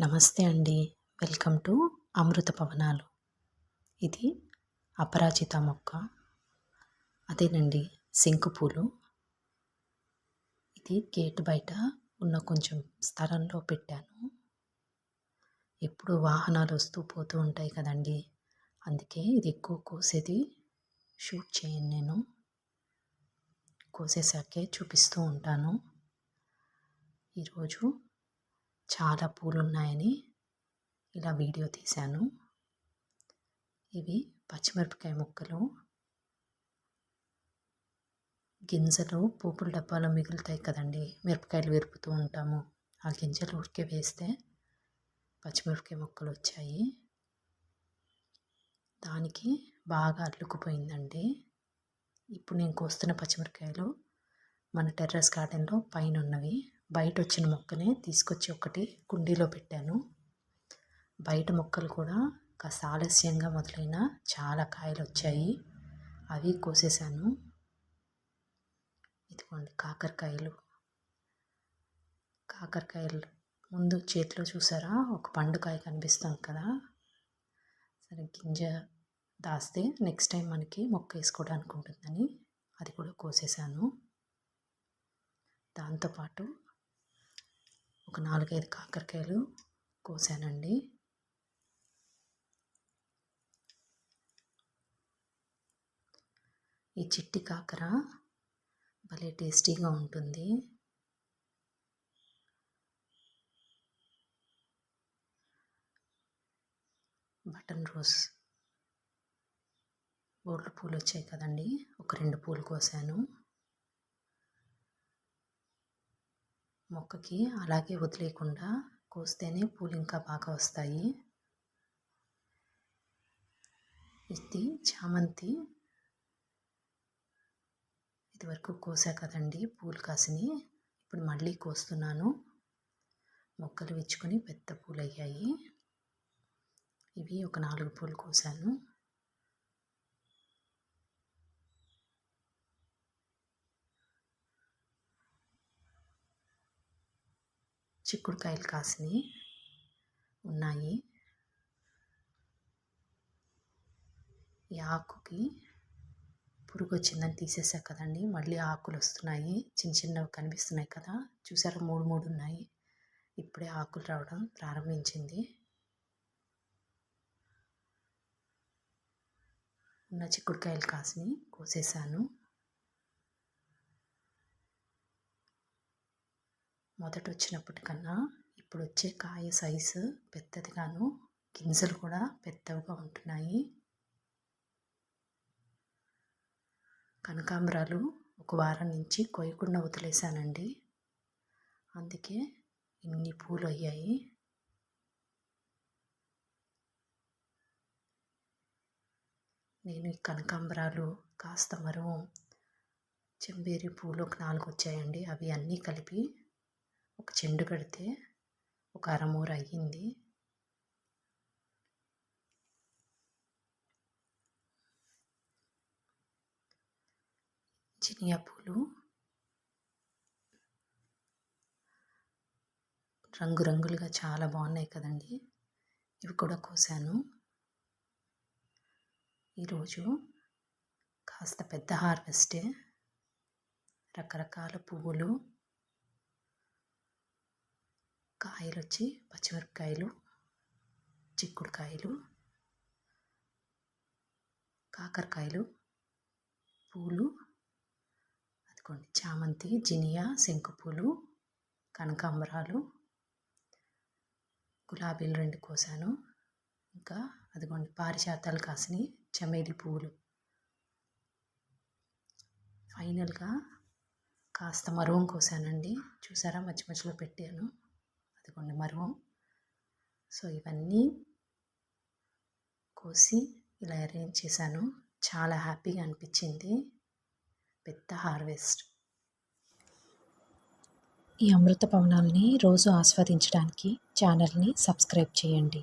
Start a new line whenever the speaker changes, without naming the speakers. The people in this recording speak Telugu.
నమస్తే అండి. వెల్కమ్ టు అమృత పవనాలు. ఇది అపరాజిత మొక్క. అదేనండి శంకు పూలు. ఇది గేట్ బయట ఉన్న కొంచెం స్థలంలో పెట్టాను. ఎప్పుడు వాహనాలు వస్తూ పోతూ ఉంటాయి కదండి. అందుకే ఇది ఎక్కువ కోసేది షూట్ చేయను నేను. కోసేసాకే చూపిస్తూ ఉంటాను. ఈరోజు చాలా పూలు ఉన్నాయని ఇలా వీడియో తీశాను. ఇవి పచ్చిమిరపకాయ ముక్కలు గింజలు పూపుల డబ్బాలో మిగులుతాయి కదండి. మిరపకాయలు విరుపుతూ ఉంటాము. ఆ గింజలు ఉడికే వేస్తే పచ్చిమిరపకాయ ముక్కలు వచ్చాయి. దానికి బాగా అల్లుకుపోయిందండి. ఇప్పుడు నేను కోస్తున్న పచ్చిమిరపకాయలు మన టెర్రస్ గార్డెన్లో పైన ఉన్నవి బయట వచ్చిన మొక్కనే తీసుకొచ్చి ఒకటి కుండీలో పెట్టాను. బయట మొక్కలు కూడా కాస్త ఆలస్యంగా మొదలైన చాలా కాయలు వచ్చాయి అవి కోసేసాను ఇదిగోండి కాకరకాయలు. కాకరకాయలు ముందు చేతిలో చూసారా? ఒక పండుకాయ కనిపిస్తుంది కదా? సరే గింజ దాస్తే నెక్స్ట్ టైం మనకి మొక్క వేసుకోవడానికి ఉంటుందని అది కూడా కోసేసాను దాంతోపాటు ఒక నాలుగైదు కాకరకాయలు కోసానండి. ఈ చిట్టి కాకర భలే టేస్టీగా ఉంటుంది. బటన్ రోజ్ బోర్డు పూలు వచ్చాయి కదండి. ఒక రెండు పూలు కోసాను. మొక్కకి అలాగే వదిలేయకుండా కోస్తేనే పూలు ఇంకా బాగా వస్తాయి. ఇది చామంతి. ఇదివరకు కోసా కదండి పూలు కాసిని ఇప్పుడు మళ్ళీ కోస్తున్నాను. మొక్కలు విచ్చుకొని పెద్ద పూలు అయ్యాయి ఇవి ఒక నాలుగు పూలు కోసాను. చిక్కుడుకాయలు కాసినవి ఉన్నాయి. ఈ ఆకుకి పురుగు వచ్చిందని తీసేసా కదండి. మళ్ళీ ఆకులు వస్తున్నాయి. చిన్న చిన్నవి కనిపిస్తున్నాయి కదా. చూసారా? మూడు మూడు ఉన్నాయి. ఇప్పుడే ఆకులు రావడం ప్రారంభించింది. ఉన్న చిక్కుడుకాయలు కాసిని కోసేసాను మొదట వచ్చినప్పటికన్నా ఇప్పుడు వచ్చే కాయ సైజు పెద్దదిగాను గింజలు కూడా పెద్దవిగా ఉంటున్నాయి. కనకాంబరాలు ఒక వారం నుంచి కొయ్యకుండా వదిలేశానండి. అందుకే ఇన్ని పూలు అయ్యాయి నేను ఈ కనకాంబరాలు కాస్త మరువు చెంబేరి పూలు ఒక నాలుగు వచ్చాయండి అవి అన్నీ కలిపి ఒక చెండు కడితే ఒక అరమూర అయ్యింది. జినియా పూలు రంగురంగులుగా చాలా బాగున్నాయి కదండి. ఇవి కూడా కోసాను. ఈరోజు కాస్త పెద్ద హార్వెస్టే. రకరకాల పువ్వులు కాయలు వచ్చి పచ్చిమిరపకాయలు చిక్కుడుకాయలు కాకరకాయలు పూలు అదిగోండి చామంతి జినియా శంకుపూలు కనకాంబరాలు గులాబీలు రెండు కోసాను. ఇంకా అదిగోండి పారిజాతాలు కాసినవి చమేలి పువ్వులు ఫైనల్గా కాస్త మరువం కోసానండి. చూసారా మధ్య మధ్యలో పెట్టాను. అదిగోండి మరువం సో ఇవన్నీ కోసి ఇలా అరేంజ్ చేశాను. చాలా హ్యాపీగా అనిపించింది. పెద్ద హార్వెస్ట్. ఈ అమృత పవనాల్ని రోజు ఆస్వాదించడానికి ఛానల్ని సబ్స్క్రైబ్ చేయండి.